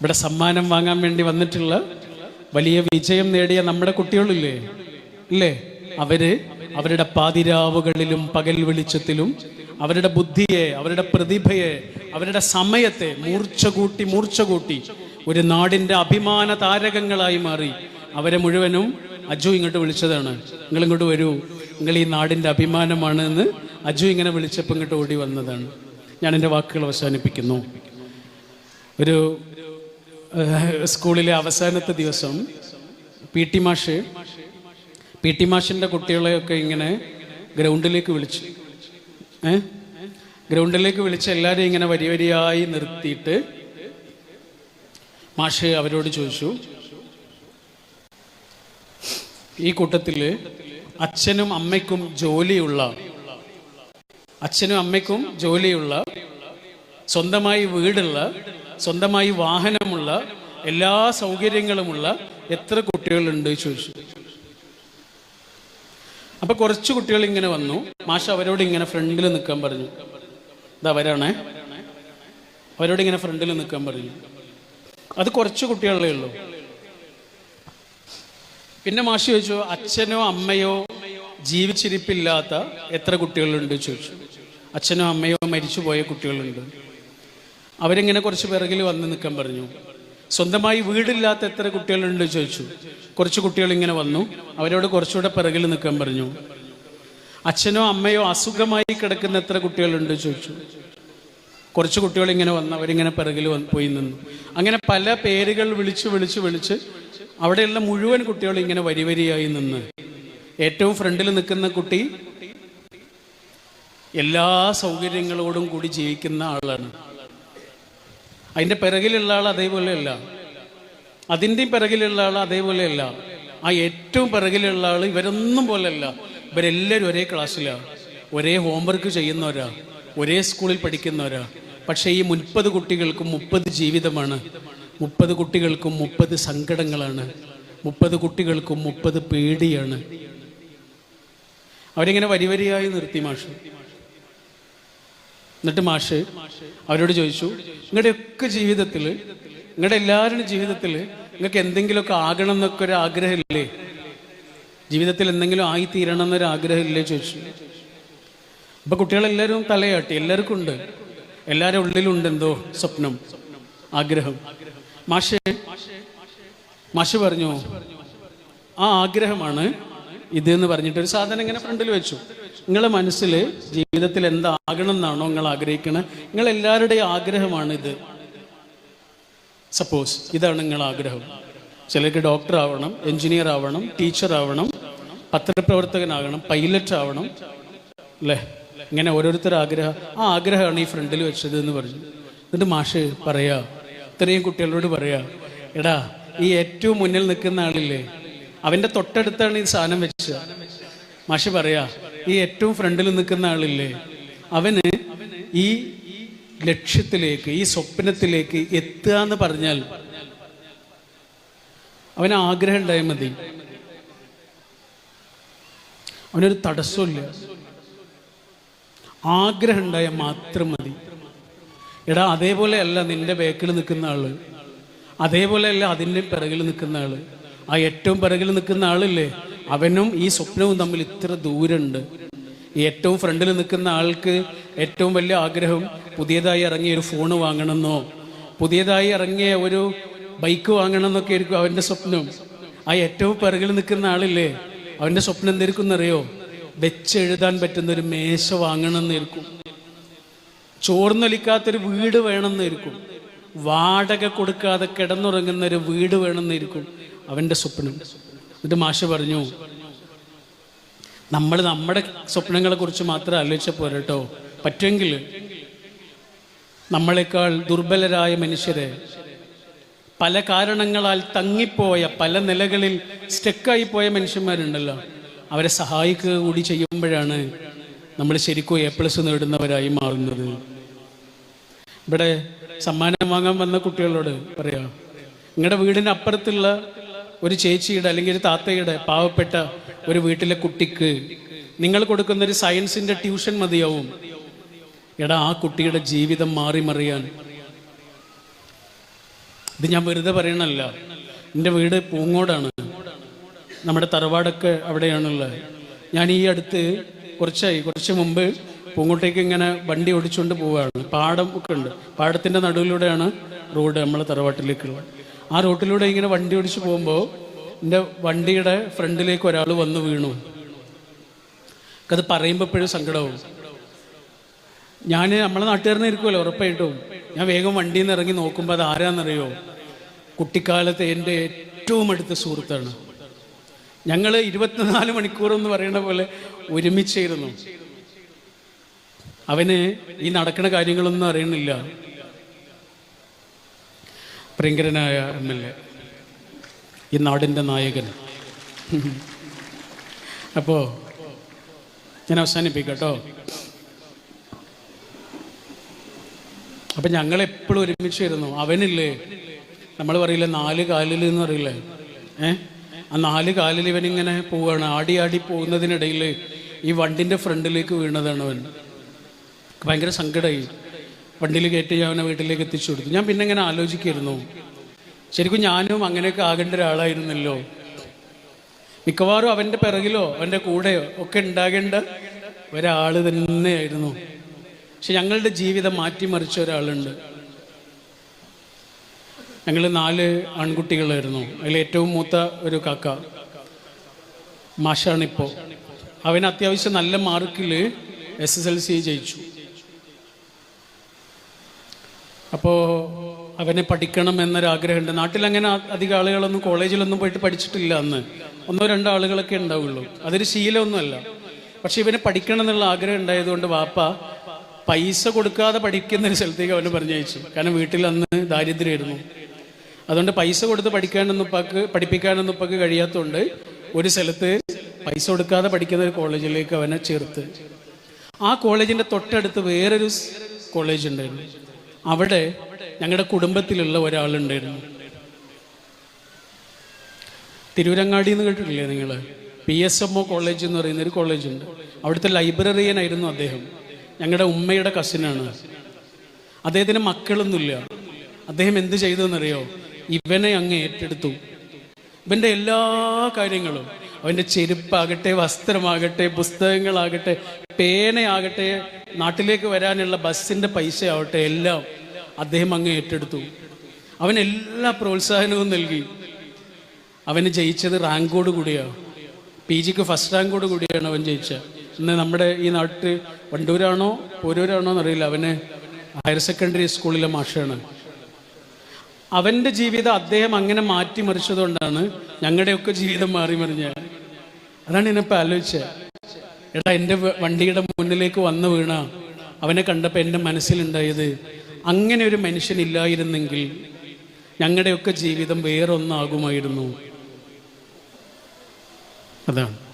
ഇവിടെ സമ്മാനം വാങ്ങാൻ വേണ്ടി വന്നിട്ടുള്ള വലിയ വിജയം നേടിയ നമ്മുടെ കുട്ടികളില്ലേ? ഇല്ലേ? അവർ അവരുടെ പാതിരാവുകളിലും പകൽ വെളിച്ചത്തിലും അവരുടെ ബുദ്ധിയെ അവരുടെ പ്രതിഭയെ അവരുടെ സമയത്തെ മൂർച്ച കൂട്ടി മൂർച്ച കൂട്ടി ഒരു നാടിന്റെ അഭിമാന താരകങ്ങളായി മാറി. അവരെ മുഴുവനും അജു ഇങ്ങോട്ട് വിളിച്ചതാണ്. നിങ്ങൾ ഇങ്ങോട്ട് വരൂ. നിങ്ങൾ ഈ നാടിന്റെ അഭിമാനമാണ് എന്ന് അജു ഇങ്ങനെ വിളിച്ചപ്പോൾ ഇങ്ങോട്ട് ഓടി വന്നതാണ്. ഞാൻ എന്റെ വാക്കുകൾ അവസാനിപ്പിക്കുന്നു. ഒരു സ്കൂളിലെ അവസാനത്തെ ദിവസം പി ടി മാഷ് പി ടി മാഷിന്റെ കുട്ടികളെയൊക്കെ ഇങ്ങനെ ഗ്രൗണ്ടിലേക്ക് വിളിച്ചു ഏ? ഗ്രൗണ്ടിലേക്ക് വിളിച്ച് എല്ലാവരെയും ഇങ്ങനെ വരി വരിയായി നിർത്തിയിട്ട് മാഷ് അവരോട് ചോദിച്ചു ഈ കൂട്ടത്തിൽ അച്ഛനും അമ്മയ്ക്കും ജോലിയുള്ള അച്ഛനും അമ്മയ്ക്കും ജോലിയുള്ള സ്വന്തമായി വീടുള്ള സ്വന്തമായി വാഹനമുള്ള എല്ലാ സൗകര്യങ്ങളുമുള്ള എത്ര കുട്ടികളുണ്ട് ചോദിച്ചു. അപ്പൊ കുറച്ച് കുട്ടികൾ ഇങ്ങനെ വന്നു. മാഷ അവരോട് ഇങ്ങനെ ഫ്രണ്ടിൽ നിൽക്കാൻ പറഞ്ഞു. ഇതാ അവരാണേ. അവരോട് ഇങ്ങനെ ഫ്രണ്ടിൽ നിൽക്കാൻ പറഞ്ഞു. അത് കുറച്ച് കുട്ടികളേ ഉള്ളൂ. പിന്നെ മാഷ ചോദിച്ചു അച്ഛനോ അമ്മയോ ജീവിച്ചിരിപ്പില്ലാത്ത എത്ര കുട്ടികളുണ്ട്? ചോദിച്ചു. അച്ഛനോ അമ്മയോ മരിച്ചുപോയ കുട്ടികളുണ്ട്. അവരിങ്ങനെ കുറച്ച് പിറകിൽ വന്ന് നിൽക്കാൻ പറഞ്ഞു. സ്വന്തമായി വീടില്ലാത്ത എത്ര കുട്ടികളുണ്ട് ചോദിച്ചു. കുറച്ച് കുട്ടികൾ ഇങ്ങനെ വന്നു. അവരോട് കുറച്ചുകൂടെ പിറകിൽ നിൽക്കാൻ പറഞ്ഞു. അച്ഛനോ അമ്മയോ അസുഖമായി കിടക്കുന്ന എത്ര കുട്ടികളുണ്ട് ചോദിച്ചു. കുറച്ച് കുട്ടികൾ ഇങ്ങനെ വന്ന് അവരിങ്ങനെ പിറകിൽ പോയി നിന്നു. അങ്ങനെ പല പേരുകൾ വിളിച്ച് വിളിച്ച് വിളിച്ച് അവിടെയുള്ള മുഴുവൻ കുട്ടികളും ഇങ്ങനെ വരി വരിയായി നിന്ന്. ഏറ്റവും ഫ്രണ്ടിൽ നിൽക്കുന്ന കുട്ടി എല്ലാ സൗകര്യങ്ങളോടും കൂടി ജീവിക്കുന്ന ആളാണ്. അതിന്റെ പിറകിലുള്ള ആൾ അതേപോലെയല്ല അതിന്റെയും പിറകിലുള്ള ആൾ അതേപോലെയല്ല ആ ഏറ്റവും പിറകിലുള്ള ആൾ ഇവരൊന്നും പോലെയല്ല ഇവരെല്ലാവരും ഒരേ ക്ലാസ്സിലാണ് ഒരേ ഹോംവർക്ക് ചെയ്യുന്നവരാ. ഒരേ സ്കൂളിൽ പഠിക്കുന്നവരാ. പക്ഷേ ഈ മുപ്പത് കുട്ടികൾക്കും മുപ്പത് ജീവിതമാണ്. മുപ്പത് കുട്ടികൾക്കും മുപ്പത് സങ്കടങ്ങളാണ്. മുപ്പത് കുട്ടികൾക്കും മുപ്പത് പേടിയാണ്. അവരിങ്ങനെ വരിവരിയായി നിർത്തി മാഷ്. എന്നിട്ട് മാഷ് അവരോട് ചോദിച്ചു നിങ്ങളുടെയൊക്കെ ജീവിതത്തിൽ നിങ്ങളുടെ എല്ലാവരുടെയും ജീവിതത്തിൽ നിങ്ങൾക്ക് എന്തെങ്കിലുമൊക്കെ ആകണം എന്നൊക്കെ ഒരു ആഗ്രഹമില്ലേ? ജീവിതത്തിൽ എന്തെങ്കിലും ആയി ആയിത്തീരണം എന്നൊരു ആഗ്രഹമില്ലേ ചോദിച്ചു. അപ്പൊ കുട്ടികളെല്ലാവരും തലയാട്ടി എല്ലാവർക്കും ഉണ്ട്. എല്ലാവരുടെ ഉള്ളിലുണ്ട് എന്തോ സ്വപ്നം ആഗ്രഹം. മാഷ് മാഷ് പറഞ്ഞു ആ ആഗ്രഹമാണ് ഇത് എന്ന് പറഞ്ഞിട്ട് ഒരു സാധനം ഇങ്ങനെ ഫ്രണ്ടിൽ വെച്ചു. നിങ്ങളെ മനസ്സിൽ ജീവിതത്തിൽ എന്താകണം എന്നാണോ നിങ്ങൾ ആഗ്രഹിക്കണത് നിങ്ങൾ എല്ലാവരുടെയും ആഗ്രഹമാണ് ഇത്. സപ്പോസ് ഇതാണ് നിങ്ങൾ ആഗ്രഹം. ചിലർക്ക് ഡോക്ടർ ആവണം എഞ്ചിനീയർ ആവണം ടീച്ചർ ആവണം പത്രപ്രവർത്തകനാകണം പൈലറ്റ് ആവണം അല്ലേ? ഇങ്ങനെ ഓരോരുത്തർ ആഗ്രഹം. ആ ആഗ്രഹമാണ് ഈ ഫ്രണ്ടിൽ വെച്ചത് എന്ന് പറഞ്ഞു. എന്നിട്ട് മാഷ് പറയാ ഇത്രയും കുട്ടികളോട് പറയാ എടാ ഈ ഏറ്റവും മുന്നിൽ നിൽക്കുന്ന ആളില്ലേ? അവന്റെ തൊട്ടടുത്താണ് ഈ സാധനം വെച്ചത് മാഷി പറയാ ഈ ഏറ്റവും ഫ്രണ്ടിൽ നിൽക്കുന്ന ആളില്ലേ? അവന് ഈ ലക്ഷ്യത്തിലേക്ക് ഈ സ്വപ്നത്തിലേക്ക് എത്തുക എന്ന് പറഞ്ഞാൽ അവന് ആഗ്രഹം ഉണ്ടായാൽ മതി. അവനൊരു തടസ്സമില്ല ആഗ്രഹം ഉണ്ടായാൽ മാത്രം മതി. എടാ അതേപോലെയല്ല നിന്റെ ബേക്കിൽ നിൽക്കുന്ന ആൾ. അതേപോലെയല്ല അതിന്റെ പിറകിൽ നിൽക്കുന്ന ആൾ. ആ ഏറ്റവും പിറകിൽ നിൽക്കുന്ന ആളില്ലേ? അവനും ഈ സ്വപ്നവും തമ്മിൽ ഇത്ര ദൂരമുണ്ട്. ഈ ഏറ്റവും ഫ്രണ്ടിൽ നിൽക്കുന്ന ആൾക്ക് ഏറ്റവും വലിയ ആഗ്രഹം പുതിയതായി ഇറങ്ങിയ ഒരു ഫോണ് വാങ്ങണമെന്നോ പുതിയതായി ഇറങ്ങിയ ഒരു ബൈക്ക് വാങ്ങണമെന്നൊക്കെ ആയിരിക്കും അവന്റെ സ്വപ്നം. ആ ഏറ്റവും പിറകിൽ നിൽക്കുന്ന ആളില്ലേ? അവന്റെ സ്വപ്നം എന്തായിരിക്കും എന്നറിയോ? വെച്ചെഴുതാൻ പറ്റുന്ന ഒരു മേശ വാങ്ങണമെന്നായിരിക്കും. ചോർന്നൊലിക്കാത്തൊരു വീട് വേണമെന്നായിരിക്കും. വാടക കൊടുക്കാതെ കിടന്നുറങ്ങുന്ന ഒരു വീട് വേണമെന്നായിരിക്കും. അവന്റെ സ്വപ്നം. എന്നിട്ട് മാഷ പറഞ്ഞു നമ്മൾ നമ്മുടെ സ്വപ്നങ്ങളെ കുറിച്ച് മാത്രം ആലോചിച്ച പോരട്ടോ പറ്റുമെങ്കിൽ നമ്മളെക്കാൾ ദുർബലരായ മനുഷ്യരെ പല കാരണങ്ങളാൽ തങ്ങിപ്പോയ പല നിലകളിൽ സ്റ്റക്കായി പോയ മനുഷ്യന്മാരുണ്ടല്ലോ. അവരെ സഹായിക്കുക കൂടി ചെയ്യുമ്പോഴാണ് നമ്മൾ ശരിക്കും എ പ്ലസ് നേടുന്നവരായി മാറുന്നത്. ഇവിടെ സമ്മാനം വാങ്ങാൻ വന്ന കുട്ടികളോട് പറയാം നിങ്ങളുടെ വീടിന് അപ്പുറത്തുള്ള ഒരു ചേച്ചിയുടെ അല്ലെങ്കിൽ ഒരു താത്തയുടെ പാവപ്പെട്ട ഒരു വീട്ടിലെ കുട്ടിക്ക് നിങ്ങൾ കൊടുക്കുന്ന ഒരു സയൻസിന്റെ ട്യൂഷൻ മതിയാവും. എടാ ആ കുട്ടിയുടെ ജീവിതം മാറി മറിയാൻ. ഇത് ഞാൻ വെറുതെ പറയണല്ല. എന്റെ വീട് പൂങ്ങോടാണ്. നമ്മുടെ തറവാടൊക്കെ അവിടെയാണുള്ളത്. ഞാൻ ഈ അടുത്ത് കുറച്ചായി കുറച്ച് മുമ്പ് പൂങ്ങോട്ടേക്ക് ഇങ്ങനെ വണ്ടി ഓടിച്ചുകൊണ്ട് പോവുകയാണ് പാടം ഒക്കെ ഉണ്ട്. പാടത്തിന്റെ നടുവിലൂടെയാണ് റോഡ് നമ്മളെ തറവാട്ടിലേക്കുള്ളത്. ആ റോട്ടിലൂടെ ഇങ്ങനെ വണ്ടി ഓടിച്ച് പോകുമ്പോൾ എന്റെ വണ്ടിയുടെ ഫ്രണ്ടിലേക്ക് ഒരാൾ വന്ന് വീണു. അത് പറയുമ്പോൾ എപ്പോഴും സങ്കടവും. ഞാൻ നമ്മളെ നാട്ടുകാരനെ ഇരിക്കുമല്ലോ ഉറപ്പായിട്ടും. ഞാൻ വേഗം വണ്ടിയിൽ നിന്ന് ഇറങ്ങി നോക്കുമ്പോൾ അത് ആരാന്നറിയോ? കുട്ടിക്കാലത്തെ എന്റെ ഏറ്റവും അടുത്ത സുഹൃത്താണ്. ഞങ്ങൾ ഇരുപത്തിനാല് മണിക്കൂർ എന്ന് പറയുന്ന പോലെ ഒരുമിച്ചിരുന്നു അവന് ഈ നടക്കുന്ന കാര്യങ്ങളൊന്നും അറിയണില്ല. പ്രിയങ്കരനായ എം എൽ എ. ഈ നാടിന്റെ നായകൻ. അപ്പോൾ ഞാൻ അവസാനിപ്പിക്കട്ടോ. അപ്പം ഞങ്ങൾ എപ്പോഴും ഒരുമിച്ചിരുന്നു അവനില്ലേ? നമ്മൾ പറയില്ലേ നാല് കാലിൽ എന്ന് പറയില്ലേ? ഏ? ആ നാല് കാലിൽ ഇവനിങ്ങനെ പോവുകയാണ് ആടി ആടി പോകുന്നതിനിടയിൽ ഈ വണ്ടിന്റെ ഫ്രണ്ടിലേക്ക് വീണതാണ് അവൻ. ഭയങ്കര സങ്കടമായി വണ്ടിയിൽ കയറ്റി ഞാൻ അവനെ വീട്ടിലേക്ക് എത്തിച്ചു കൊടുത്തു. ഞാൻ പിന്നെ ഇങ്ങനെ ആലോചിക്കായിരുന്നു ശരിക്കും ഞാനും അങ്ങനെയൊക്കെ ആകേണ്ട ഒരാളായിരുന്നല്ലോ. മിക്കവാറും അവന്റെ പിറകിലോ അവന്റെ കൂടെയോ ഒക്കെ ഉണ്ടാകേണ്ട ഒരാൾ തന്നെയായിരുന്നു. പക്ഷെ ഞങ്ങളുടെ ജീവിതം മാറ്റിമറിച്ച ഒരാളുണ്ട്. ഞങ്ങൾ നാല് ആൺകുട്ടികളായിരുന്നു. അതിൽ ഏറ്റവും മൂത്ത ഒരു കാക്ക മാഷാണിപ്പോൾ അവൻ അത്യാവശ്യം നല്ല മാർക്കിൽ എസ് എസ് എൽ സി ജയിച്ചു. അപ്പോൾ അവനെ പഠിക്കണം എന്നൊരാഗ്രഹമുണ്ട്. അ- അധികം ആളുകളൊന്നും കോളേജിലൊന്നും പോയിട്ട് പഠിച്ചിട്ടില്ല അന്ന്. ഒന്നോ രണ്ടോ ആളുകളൊക്കെ ഉണ്ടാവുള്ളൂ. അതൊരു ശീലമൊന്നുമല്ല. പക്ഷെ ഇവനെ പഠിക്കണം എന്നുള്ള ആഗ്രഹം ഉണ്ടായതുകൊണ്ട് വാപ്പ പൈസ കൊടുക്കാതെ പഠിക്കുന്ന ഒരു സ്ഥലത്തേക്ക് അവന് പറഞ്ഞയച്ചു. കാരണം വീട്ടിൽ അന്ന് ദാരിദ്ര്യമായിരുന്നു. അതുകൊണ്ട് പൈസ കൊടുത്ത് പഠിക്കാനൊന്നും ഉപ്പാക്ക് പഠിപ്പിക്കാനൊന്നും ഉപ്പാക്ക് കഴിയാത്തതുകൊണ്ട് ഒരു സ്ഥലത്ത് പൈസ കൊടുക്കാതെ പഠിക്കുന്ന ഒരു കോളേജിലേക്ക് അവനെ ചേർത്ത്. ആ കോളേജിന്റെ തൊട്ടടുത്ത് വേറൊരു കോളേജ് ഉണ്ടായിരുന്നു. അവിടെ ഞങ്ങളുടെ കുടുംബത്തിലുള്ള ഒരാളുണ്ടായിരുന്നു. തിരൂരങ്ങാടി എന്ന് കേട്ടിട്ടില്ലേ നിങ്ങൾ? P S M O college എന്ന് പറയുന്ന ഒരു കോളേജുണ്ട് അവിടുത്തെ ലൈബ്രറിയനായിരുന്നു അദ്ദേഹം. ഞങ്ങളുടെ ഉമ്മയുടെ കസിനാണ് അദ്ദേഹത്തിന് മക്കളൊന്നുമില്ല. അദ്ദേഹം എന്ത് ചെയ്തു എന്നറിയോ ഇവനെ അങ്ങ് ഏറ്റെടുത്തു. ഇവന്റെ എല്ലാ കാര്യങ്ങളും അവന്റെ ചെരുപ്പാകട്ടെ വസ്ത്രമാകട്ടെ പുസ്തകങ്ങളാകട്ടെ പേനയാകട്ടെ നാട്ടിലേക്ക് വരാനുള്ള ബസ്സിന്റെ പൈസ ആവട്ടെ എല്ലാം അദ്ദേഹം അങ്ങ് ഏറ്റെടുത്തു. അവൻ എല്ലാ പ്രോത്സാഹനവും നൽകി. അവന് ജയിച്ചത് റാങ്കോട് കൂടിയാണ് പി ജിക്ക് ഫസ്റ്റ് റാങ്കോട് കൂടിയാണ് അവൻ ജയിച്ചത്. ഇന്ന് നമ്മുടെ ഈ നാട്ടിൽ വണ്ടൂരാണോ പോരൂരാണോ എന്നറിയില്ല. അവന് ഹയർ സെക്കൻഡറി സ്കൂളിലെ മാഷാണ്. അവന്റെ ജീവിതം അദ്ദേഹം അങ്ങനെ മാറ്റിമറിച്ചതുകൊണ്ടാണ് ഞങ്ങളുടെയൊക്കെ ജീവിതം മാറി മറിഞ്ഞ അതാണ് ഞാനിപ്പോൾ ആലോചിച്ചത് എടാ എന്റെ വണ്ടിയുടെ മുന്നിലേക്ക് വന്നു വീണ അവനെ കണ്ടപ്പോൾ എന്റെ മനസ്സിലുണ്ടായത് അങ്ങനെ ഒരു മനുഷ്യനില്ലായിരുന്നെങ്കിൽ ഞങ്ങളുടെയൊക്കെ ജീവിതം വേറൊന്നാകുമായിരുന്നു. അതാണ്.